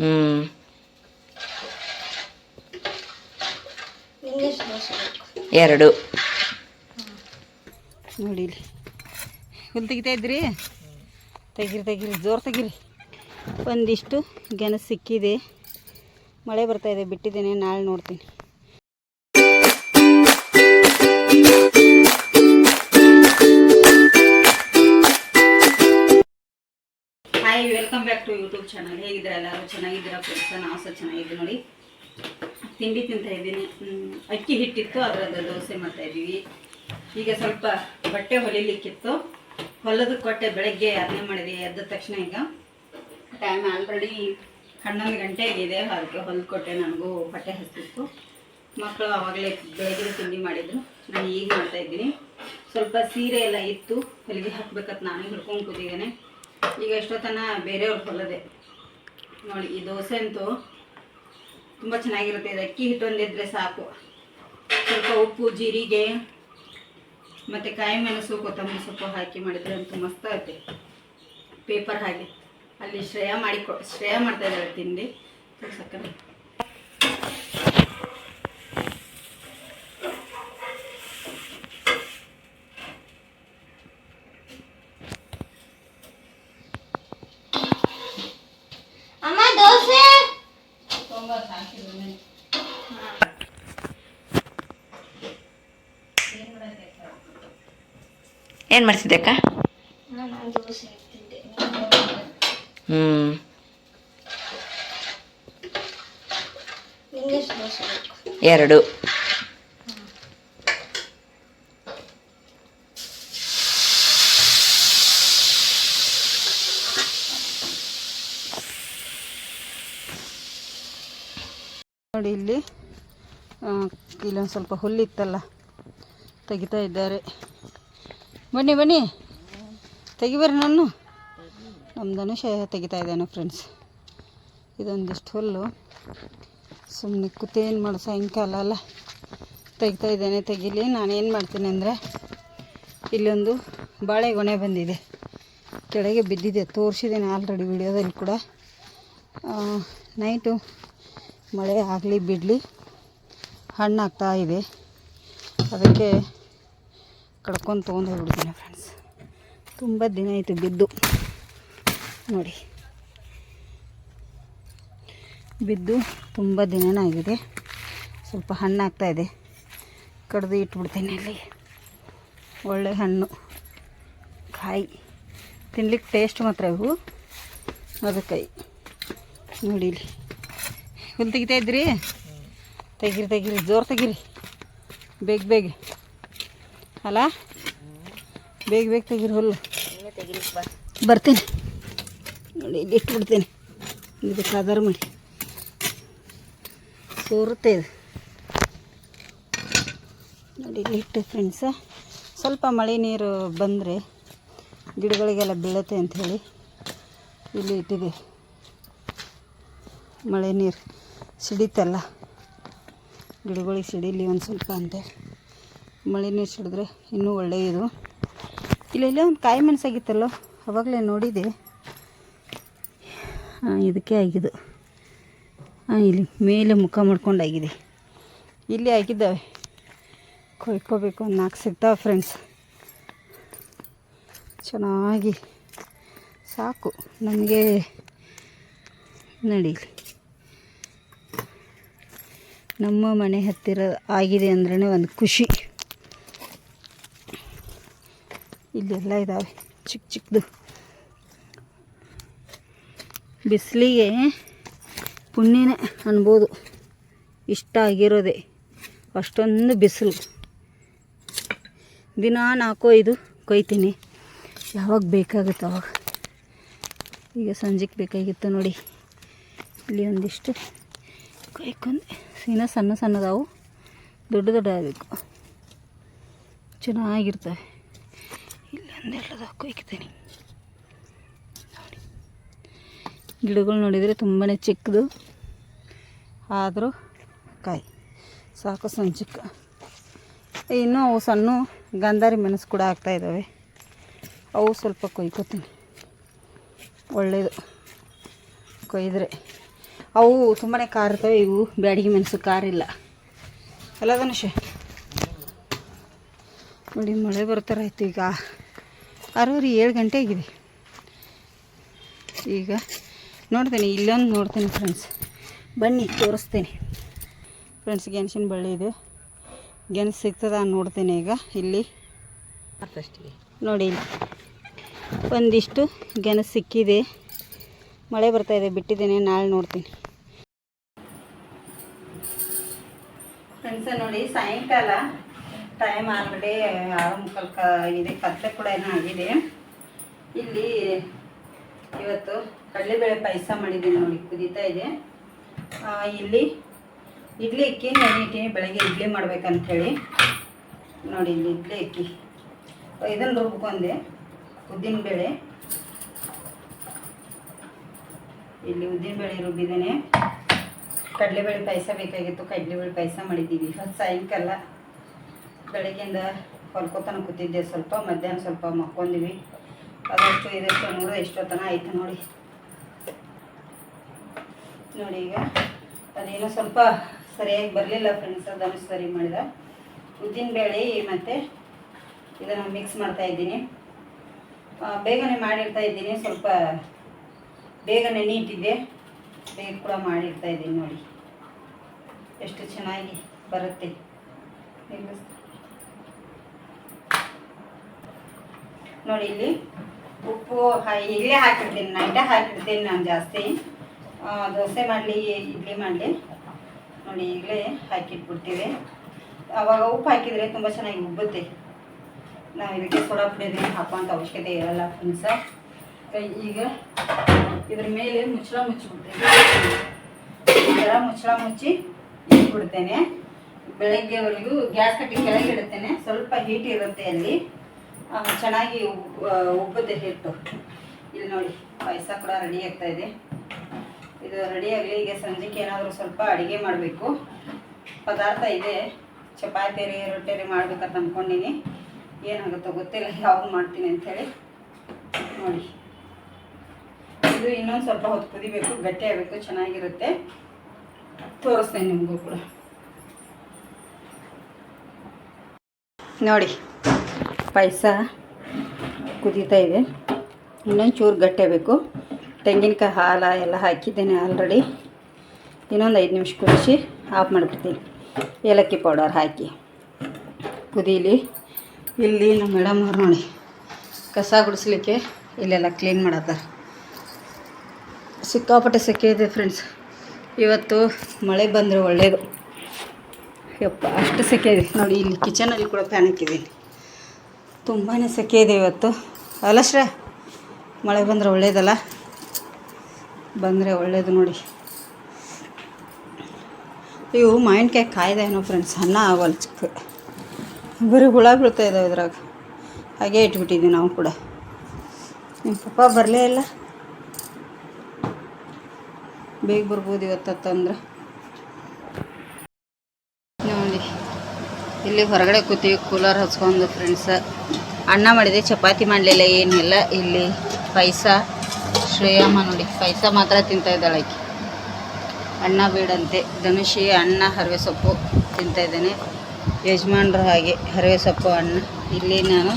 ಹ್ಞೂ ಎರಡು. ನೋಡಿ ಇಲ್ಲಿ. ಹುಲ್ ತೆಗಿತಾ ಇದ್ರಿ ತೆಗಿರಿ ತೆಗಿರಿ ಜೋರು ತೆಗಿರಿ. ಒಂದಿಷ್ಟು ಗೆಣಸು ಸಿಕ್ಕಿದೆ. ಮಳೆ ಬರ್ತಾ ಇದೆ ಬಿಟ್ಟಿದ್ದೇನೆ ನಾಳೆ ನೋಡ್ತೀನಿ. Hi welcome back to YouTube channel ಹೇಗಿದ್ದೀರಾ ಎಲ್ಲರೂ? ಚೆನ್ನಾಗಿದ್ದೀರಾ ಫ್ರೆಂಡ್ಸ್ ನಾವು ಸಹ ಚೆನ್ನಾಗಿದ್ದೀವಿ ನೋಡಿ. ತಿಂಡಿ ತಿಂತಾ ಇದ್ದೀನಿ. ಅಕ್ಕಿ ಹಿಟ್ಟಿತ್ತು, ಅದರದ್ದು ದೋಸೆ ಮಾಡ್ತಾ ಇದ್ದೀವಿ. ಈಗ ಸ್ವಲ್ಪ ಬಟ್ಟೆ ಹೊಲಿಲಿಕ್ಕಿತ್ತು. ಹೊಲದ ಕೊಟ್ಟೆ ಬೆಳಗ್ಗೆ ಅದನ್ನೇ ಮಾಡಿದೆ, ಎದ್ದ ತಕ್ಷಣ ಈಗ. ಟೈಮ್ ಆಲ್ರೆಡಿ ಹನ್ನೊಂದು ಗಂಟೆ ಆಗಿದೆ ಅದಕ್ಕೆ ಹೊಲದ ಕೊಟ್ಟೆ ನನಗೂ ಬಟ್ಟೆ ಹಚ್ಚಿತ್ತು. ಮಕ್ಕಳು ಆವಾಗಲೇ ಬೆಳಗ್ಗೆ ತಿಂಡಿ ಮಾಡಿದ್ರು. ನಾನು ಈಗ ಮಾಡ್ತಾ ಇದ್ದೀನಿ. ಸ್ವಲ್ಪ ಸೀರೆ ಎಲ್ಲ ಇತ್ತು. ಹೊಲಿಗೆ ಹಾಕ್ಬೇಕಂತ ನಾನೇ ಹುಡ್ಕೊಂಡು ಕೂತಿದ್ದೇನೆ. ಈಗ ಎಷ್ಟೊತ್ತನ ಬೇರೆಯವ್ರ ಹೊಲದೆ ನೋಡಿ, ಈ ದೋಸೆ ಅಂತೂ ತುಂಬ ಚೆನ್ನಾಗಿರುತ್ತೆ. ಇದು ಅಕ್ಕಿ ಹಿಟ್ಟು ಒಂದಿದ್ರೆ ಸಾಕು. ಸ್ವಲ್ಪ ಉಪ್ಪು, ಜೀರಿಗೆ, ಮತ್ತು ಕಾಯಿ ಮೆಣಸು ಕೊತ್ತಂಬರಿ ಸೊಪ್ಪು ಹಾಕಿ ಮಾಡಿದರೆ ಅಂತೂ ಮಸ್ತ್ ಐತೆ ಪೇಪರ್ ಹಾಕಿ ಅಲ್ಲಿ ಶ್ರೇಯ ಮಾಡಿ ಕೊ ಶ್ರೇಯ ಮಾಡ್ತಾ ಇದ್ದಾರೆ ತಿಂಡಿ. ಸಕ್ಕರೆ. ಏನು ಮಾಡ್ತಿದ್ದೆ ಅಕ್ಕ? ಹ್ಞೂ ಎರಡು. ನೋಡಿ ಇಲ್ಲಿ ಇಲ್ಲೊಂದು ಸ್ವಲ್ಪ ಹುಲ್ಲಿತ್ತಲ್ಲ, ತೆಗಿತಾ ಇದ್ದಾರೆ. ಬನ್ನಿ ಬನ್ನಿ. ತೆಗಿಬರ್ರಿ ನಾನು ನಮ್ಮ ಧನುಷ ತೆಗಿತಾ ಇದ್ದಾನೆ ಫ್ರೆಂಡ್ಸ್ ಇದೊಂದಿಷ್ಟು ಹುಲ್ಲು. ಸುಮ್ಮನೆ ಕೂತೇನು ಮಾಡೋ, ಸಾಯಂಕಾಲ ಅಲ್ಲ. ತೆಗಿತಾ ಇದ್ದೇನೆ, ತೆಗಿಲಿ. ನಾನೇನು ಮಾಡ್ತೀನಿ ಅಂದರೆ, ಇಲ್ಲೊಂದು ಬಾಳೆಗೊನೆ ಬಂದಿದೆ. ಕೆಳಗೆ ಬಿದ್ದಿದೆ, ತೋರಿಸಿದ್ದೇನೆ ಆಲ್ರೆಡಿ ವಿಡಿಯೋದಲ್ಲಿ ಕೂಡ. ನೈಟು ಮಳೆ ಆಗಲಿ ಬಿಡಲಿ ಹಣ್ಣಾಗ್ತಾ ಇದೆ. ಅದಕ್ಕೆ ಕಡ್ಕೊಂಡು ತೊಗೊಂಡು ಹೋಗ್ಬಿಡ್ತೀನಿ ಫ್ರೆಂಡ್ಸ್ ತುಂಬ ದಿನ ಆಯಿತು ಬಿದ್ದು. ನೋಡಿ. ಬಿದ್ದು ತುಂಬ ದಿನನೇ ಆಗಿದೆ. ಸ್ವಲ್ಪ ಹಣ್ಣಾಗ್ತಾ ಇದೆ. ಕಡ್ದು ಇಟ್ಬಿಡ್ತೀನಿ ಅಲ್ಲಿ. ಒಳ್ಳೆ ಹಣ್ಣು. ಕಾಯಿ. ತಿನ್ಲಿಕ್ಕೆ ಟೇಸ್ಟ್ ಮಾತ್ರ ಇವು. ಅದಕ್ಕೆ ನೋಡಿಲಿ ಹುಲ್ ತೆಗಿತಾ ಇದ್ರಿ ತೆಗಿರಿ ತೆಗಿರಿ, ಜೋರು ತೆಗಿರಿ. ಬೇಗ ಬೇಗ. ಅಲ್ಲ? ಬೇಗ ಬೇಗ ತೆಗಿರಿ ಹುಲ್ಲು. ಬರ್ತೀನಿ. ನೋಡಿ, ಇಲ್ಲಿ ಇಟ್ಬಿಡ್ತೀನಿ. ಇದು ಕದರ್ ಮಾಡಿ ಸೋರುತ್ತೆ ಇದು. ನೋಡಿ, ಇಲ್ಲಿ ಇಟ್ಟು ಫ್ರೆಂಡ್ಸ ಸ್ವಲ್ಪ ಮಳೆ ನೀರು ಬಂದರೆ ಗಿಡಗಳಿಗೆಲ್ಲ ಬೀಳತ್ತೆ ಅಂಥೇಳಿ ಇಲ್ಲಿ ಇಟ್ಟಿದೆ ಮಳೆ ನೀರು. ಸಿಡಿತಲ್ಲ? ಗಿಡಗಳಿಗೆ ಸಿಡಿಲಿ ಒಂದು ಸ್ವಲ್ಪ ಅಂತೆ. ಮಳೆ ನೀರು ಸಿಡಿದ್ರೆ ಇನ್ನೂ ಒಳ್ಳೆಯದು. ಇಲ್ಲೆಲ್ಲ ಒಂದು ಕಾಯಿ ಮೆಣಸಾಗಿತ್ತಲ್ಲೋ? ಅವಾಗಲೇ ನೋಡಿದೆ. ಇದಕ್ಕೆ ಆಗಿದ್ದು ಹಾಂ ಇಲ್ಲಿ ಮೇಲೆ ಮುಖ ಮಾಡ್ಕೊಂಡಾಗಿದೆ. ಇಲ್ಲಿ ಆಗಿದ್ದಾವೆ. ಕೊಯ್ಕೋಬೇಕು ಒಂದು ನಾಲ್ಕು ಸಿಗ್ತಾವೆ ಫ್ರೆಂಡ್ಸ್ ಚೆನ್ನಾಗಿ ಸಾಕು. ನಮಗೆ ನಡೀಲಿ. ನಮ್ಮ ಮನೆ ಹತ್ತಿರ ಆಗಿದೆ ಅಂದ್ರೆ ಒಂದು ಖುಷಿ. ಇಲ್ಲೆಲ್ಲ ಇದ್ದಾವೆ ಚಿಕ್ಕ ಚಿಕ್ಕದು ಬಿಸಿಲಿಗೆ ಪುಣ್ಯನೇ ಅನ್ಬೋದು. ಇಷ್ಟ ಆಗಿರೋದೆ. ಅಷ್ಟೊಂದು ಬಿಸಿಲು. ದಿನ ನಾಲ್ಕು, ಐದು ಕೊಯ್ತೀನಿ. ಯಾವಾಗ ಬೇಕಾಗುತ್ತೆ ಅವಾಗ. ಈಗ ಸಂಜೆಗೆ ಬೇಕಾಗಿತ್ತು ನೋಡಿ. ಇಲ್ಲಿ ಒಂದಿಷ್ಟು ಕೊಯ್ಕೊಂಡು. ಸೀನಾ ಸಣ್ಣ ಸಣ್ಣದಾವು. ದೊಡ್ಡ ದೊಡ್ಡ ಆಗಬೇಕು. ಚೆನ್ನಾಗಿರ್ತವೆ. ಇಲ್ಲಿ ಒಂದೆಲ್ಲದ ಕೊಯ್ತೀನಿ ನೋಡಿ. ಗಿಡಗಳು ನೋಡಿದರೆ ತುಂಬಾ ಚಿಕ್ಕದು. ಆದರೂ ಕಾಯಿ. ಸಾಕು ಸಣ್ಣ ಚಿಕ್ಕ ಇನ್ನೂ ಅವು ಸಣ್ಣ ಗಂಧಾರಿ ಮೆಣಸು ಕೂಡ ಆಗ್ತಾಯಿದ್ದಾವೆ ಅವು ಸ್ವಲ್ಪ ಕೊಯ್ಕೋತೀನಿ. ಒಳ್ಳೆಯದು ಕೊಯ್ದರೆ. ಅವು ತುಂಬಾ ಖಾರ ಇರ್ತವೆ ಇವು ಬ್ಯಾಡಿಗೆ ಮೆಣಸು ಖಾರ ಇಲ್ಲ ಅಲ್ಲ ಧನುಷ ನೋಡಿ ಮಳೆ ಬರ್ತಾರ ಆಯ್ತು ಈಗ. ಆರೂವರೆ ಏಳು ಗಂಟೆ ಆಗಿದೆ. ಈಗ ನೋಡ್ತೇನೆ ಇಲ್ಲೊಂದು ನೋಡ್ತೇನೆ ಫ್ರೆಂಡ್ಸ್ ಬನ್ನಿ ತೋರಿಸ್ತೇನೆ. ಫ್ರೆಂಡ್ಸ್ ಗೆಣಸಿನ ಬಳ್ಳಿ ಇದೆ. ಗೆಣಸು ಸಿಗ್ತದ ನೋಡ್ತೇನೆ ಈಗ ಇಲ್ಲಿ. ನೋಡಿ ಇಲ್ಲಿ. ಒಂದಿಷ್ಟು ಗೆಣಸು ಸಿಕ್ಕಿದೆ. ಮಳೆ ಬರ್ತಾ ಇದೆ, ಬಿಟ್ಟಿದ್ದೇನೆ, ನಾಳೆ ನೋಡ್ತೀನಿ. ಫ್ರೆಂಡ್ಸ ನೋಡಿ, ಸಾಯಂಕಾಲ ಟೈಮ್ ಆಲ್ರೆಡಿ ಆರು ಮುಕ್ಕಲ್ಕ ಆಗಿದೆ, ಕತ್ತೆ ಕೂಡ ಏನೋ ಆಗಿದೆ. ಇಲ್ಲಿ ಇವತ್ತು ಕಡಲೆಬೇಳೆ ಪಾಯಸ ಮಾಡಿದ್ದೀನಿ ನೋಡಿ, ಕುದೀತಾ ಇದೆ. ಇಲ್ಲಿ ಇಡ್ಲಿ ಅಕ್ಕಿ ನೆನಿಟ್ಟಿನಿ ಬೆಳಗ್ಗೆ ಇಡ್ಲಿ ಮಾಡ್ಬೇಕಂಥೇಳಿ ನೋಡಿ, ಇಲ್ಲಿ ಇಡ್ಲಿ ಅಕ್ಕಿ. ಇದನ್ನು ರುಬ್ಕೊಂಡೆ, ಉದ್ದಿನಬೇಳೆ. ಇಲ್ಲಿ ಉದ್ದಿನಬೇಳೆ ರುಬ್ಬಿದ್ದೇನೆ. ಕಡಲೆಬೇಳೆ ಪಾಯಸ ಬೇಕಾಗಿತ್ತು, ಕಡಲೆಬೇಳೆ ಪಾಯಸ ಮಾಡಿದ್ದೀವಿ. ಇವತ್ತು ಸಾಯಂಕಾಲ ಬೆಳಗ್ಗೆಯಿಂದ ಹೊಲ್ಕೋತನ ಕೂತಿದ್ದೆ ಸ್ವಲ್ಪ, ಮಧ್ಯಾಹ್ನ ಸ್ವಲ್ಪ ಮಕ್ಕೊಂದಿವಿ ಅದಷ್ಟು ಇದಷ್ಟು ನೋಡು, ಎಷ್ಟೊತ್ತನ ಆಯ್ತು ನೋಡಿ. ನೋಡಿ ಈಗ, ಅದೇನೋ ಸ್ವಲ್ಪ ಸರಿಯಾಗಿ ಬರಲಿಲ್ಲ ಫ್ರೆಂಡ್ಸ್ ಅದನ್ನು ಸರಿ ಮಾಡಿದ. ಉದ್ದಿನಬೇಳೆ ಮತ್ತು ಇದನ್ನು ಮಿಕ್ಸ್ ಮಾಡ್ತಾ ಇದ್ದೀನಿ. ಬೇಗನೆ ಮಾಡಿರ್ತಾ ಇದ್ದೀನಿ, ಸ್ವಲ್ಪ ಬೇಗನೆ ನೆನೆಯಿಟ್ಟಿದ್ದೆ ಬೇಗ ಕೂಡ ಮಾಡಿರ್ತಾ ಇದ್ದೀನಿ ನೋಡಿ. ಎಷ್ಟು ಚೆನ್ನಾಗಿ ಬರುತ್ತೆ. ನೋಡಿ ಇಲ್ಲಿ ಉಪ್ಪು ಈಗಲೇ ಹಾಕಿರ್ತೀನಿ ನೈಟೇ ಹಾಕಿರ್ತೀನಿ ನಾನು ಜಾಸ್ತಿ. ದೋಸೆ ಮಾಡಲಿ, ಇಡ್ಲಿ ಮಾಡಲಿ. ನೋಡಿ ಈಗಲೇ ಹಾಕಿಟ್ಬಿಡ್ತೀವಿ. ಅವಾಗ ಉಪ್ಪು ಹಾಕಿದರೆ ತುಂಬ ಚೆನ್ನಾಗಿ ಉಬ್ಬುತ್ತೆ. ನಾವು ಇದಕ್ಕೆ ಸೋಡಾ ಪುಡಿ ಹಾಕುವಂಥ ಅವಶ್ಯಕತೆ ಇರಲ್ಲ ಫ್ರೆಂಡ್ಸ ಈಗ ಇದ್ರ ಮೇಲೆ ಮುಚ್ಚಳ ಮುಚ್ಚಿಬಿಡ್ತೇನೆ. ಈ ಥರ ಮುಚ್ಚಳ ಮುಚ್ಚಿ ಇಟ್ಬಿಡ್ತೇನೆ. ಬೆಳಗ್ಗೆವರೆಗೂ ಗ್ಯಾಸ್ ಕಟ್ಟಿ ಕೆಳಗೆ ಇಡುತ್ತೇನೆ. ಸ್ವಲ್ಪ ಹೀಟ್ ಇರುತ್ತೆ ಅಲ್ಲಿ. ಚೆನ್ನಾಗಿ ಉಬ್ಬುತ್ತೆ ಹಿಟ್ಟು. ಇಲ್ಲಿ ನೋಡಿ, ಪಾಯಸ ಕೂಡ ರೆಡಿ ಆಗ್ತಾ ಇದೆ. ಇದು ರೆಡಿ ಆಗಲಿ, ಈಗ ಸಂಜೆಗೆ ಏನಾದರೂ ಸ್ವಲ್ಪ ಅಡುಗೆ ಮಾಡಬೇಕು. ಪದಾರ್ಥ ಇದೆ. ಚಪಾತಿ ರೀ, ರೊಟ್ಟಿ ರೀ ಮಾಡ್ಬೇಕಂತ ಅಂದ್ಕೊಂಡಿನಿ ಏನಾಗುತ್ತೋ ಗೊತ್ತಿಲ್ಲ, ಯಾವಾಗ ಮಾಡ್ತೀನಿ ಅಂಥೇಳಿ ನೋಡಿ. ಇದು ಇನ್ನೊಂದು ಸ್ವಲ್ಪ ಹೊತ್ತು ಕುದಿಬೇಕು, ಗಟ್ಟಿ ಆಗಬೇಕು, ಚೆನ್ನಾಗಿರುತ್ತೆ. ತೋರಿಸ್ತೇನೆ ನಿಮಗೂ ಕೂಡ. ನೋಡಿ, ಪಾಯಸ ಕುದೀತಾ ಇದೆ. ಇನ್ನೊಂದು ಚೂರು ಗಟ್ಟಿ ಬೇಕು ತೆಂಗಿನಕಾಯಿ ಹಾಲು ಎಲ್ಲ ಹಾಕಿದ್ದೇನೆ ಆಲ್ರೆಡಿ ಇನ್ನೊಂದು ಐದು ನಿಮಿಷ ಕುದಿಸಿ ಆಫ್ ಮಾಡಿಬಿಡ್ತೀನಿ. ಏಲಕ್ಕಿ ಪೌಡರ್ ಹಾಕಿ. ಕುದೀಲಿ. ಇಲ್ಲಿ ನಮ್ಮ ಮೇಡಮ್ ಅವ್ರು ನೋಡಿ, ಕಸ ಗುಡಿಸ್ಲಿಕ್ಕೆ ಇಲ್ಲೆಲ್ಲ ಕ್ಲೀನ್ ಮಾಡತ್ತಾರೆ. ಸಿಕ್ಕಾಪಟ್ಟೆ ಸೆಕೆ ಇದೆ ಫ್ರೆಂಡ್ಸ್ ಇವತ್ತು ಮಳೆ ಬಂದರೆ ಒಳ್ಳೆಯದು ಯಪ್ಪ, ಅಷ್ಟು ಸೆಕೆ ಇದೆ. ನೋಡಿ, ಇಲ್ಲಿ ಕಿಚನಲ್ಲಿ ಕೂಡ ಫ್ಯಾನ್ ಹಾಕಿದ್ದೀನಿ. ತುಂಬಾ ಸೆಕೆ ಇದೆ ಇವತ್ತು. ಅಲ್ಲ ಮಳೆ ಬಂದರೆ ಒಳ್ಳೇದಲ್ಲ? ಬಂದರೆ ಒಳ್ಳೇದು ನೋಡಿ. ಇವು ಮಾವಿನಕಾಯಿ ಕಾಯ್ದೇನೋ ಫ್ರೆಂಡ್ಸ್ ಅನ್ನ ಆಗೋಲ್ಲ ಚಿಕ್ಕ. ಬರೀ ಹುಳ ಬೀಳ್ತಾ ಇದ್ದಾವೆ ಇದ್ರಾಗ. ಹಾಗೆ ಇಟ್ಬಿಟ್ಟಿದ್ದೀವಿ ನಾವು ಕೂಡ. ನಿಮ್ಮ ಪಪ್ಪ ಬರಲೇ ಇಲ್ಲ? ಬೇಗ ಬರ್ಬೋದು ಇವತ್ತಂದ್ರೆ ನೋಡಿ, ಇಲ್ಲಿ ಹೊರಗಡೆ ಕೂತೀವಿ, ಕೂಲರ್ ಹಚ್ಕೊಂಡು ಫ್ರೆಂಡ್ಸ ಅನ್ನ ಮಾಡಿದೆ, ಚಪಾತಿ ಮಾಡಲಿಲ್ಲ ಏನಿಲ್ಲ. ಇಲ್ಲಿ ಪೈಸ ಶ್ರೇಯಮ್ಮ ನೋಡಿ ಪೈಸ ಮಾತ್ರ ತಿಂತಾ ಇದ್ದಾಳೆ ಆಕೆ. ಅನ್ನ ಬೇಡಂತೆ. ಧನುಷಿ ಅನ್ನ, ಹರವೆ ಸೊಪ್ಪು ತಿಂತಾ ಇದ್ದೇನೆ. ಯಜಮಾನ್ರು ಹಾಗೆ, ಹರವೆ ಸೊಪ್ಪು, ಅನ್ನ. ಇಲ್ಲಿ ನಾನು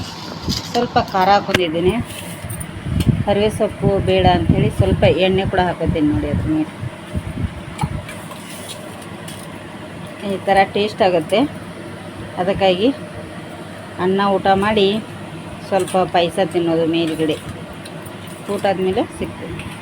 ಸ್ವಲ್ಪ ಖಾರ ಹಾಕೊಂಡಿದ್ದೀನಿ. ಹರವೆ ಸೊಪ್ಪು ಬೇಡ ಅಂಥೇಳಿ ಸ್ವಲ್ಪ ಎಣ್ಣೆ ಕೂಡ ಹಾಕೋತೀನಿ ನೋಡಿ ಅದ್ರ ಮೇಲೆ. ಈ ಥರ ಟೇಸ್ಟ್ ಆಗುತ್ತೆ. ಅದಕ್ಕಾಗಿ ಅನ್ನ ಊಟ ಮಾಡಿ ಸ್ವಲ್ಪ ಪಾಯಸ ತಿನ್ನೋದು ಮೇಲುಗಡೆ. ಊಟ ಆದಮೇಲೆ ಸಿಗ್ತೀನಿ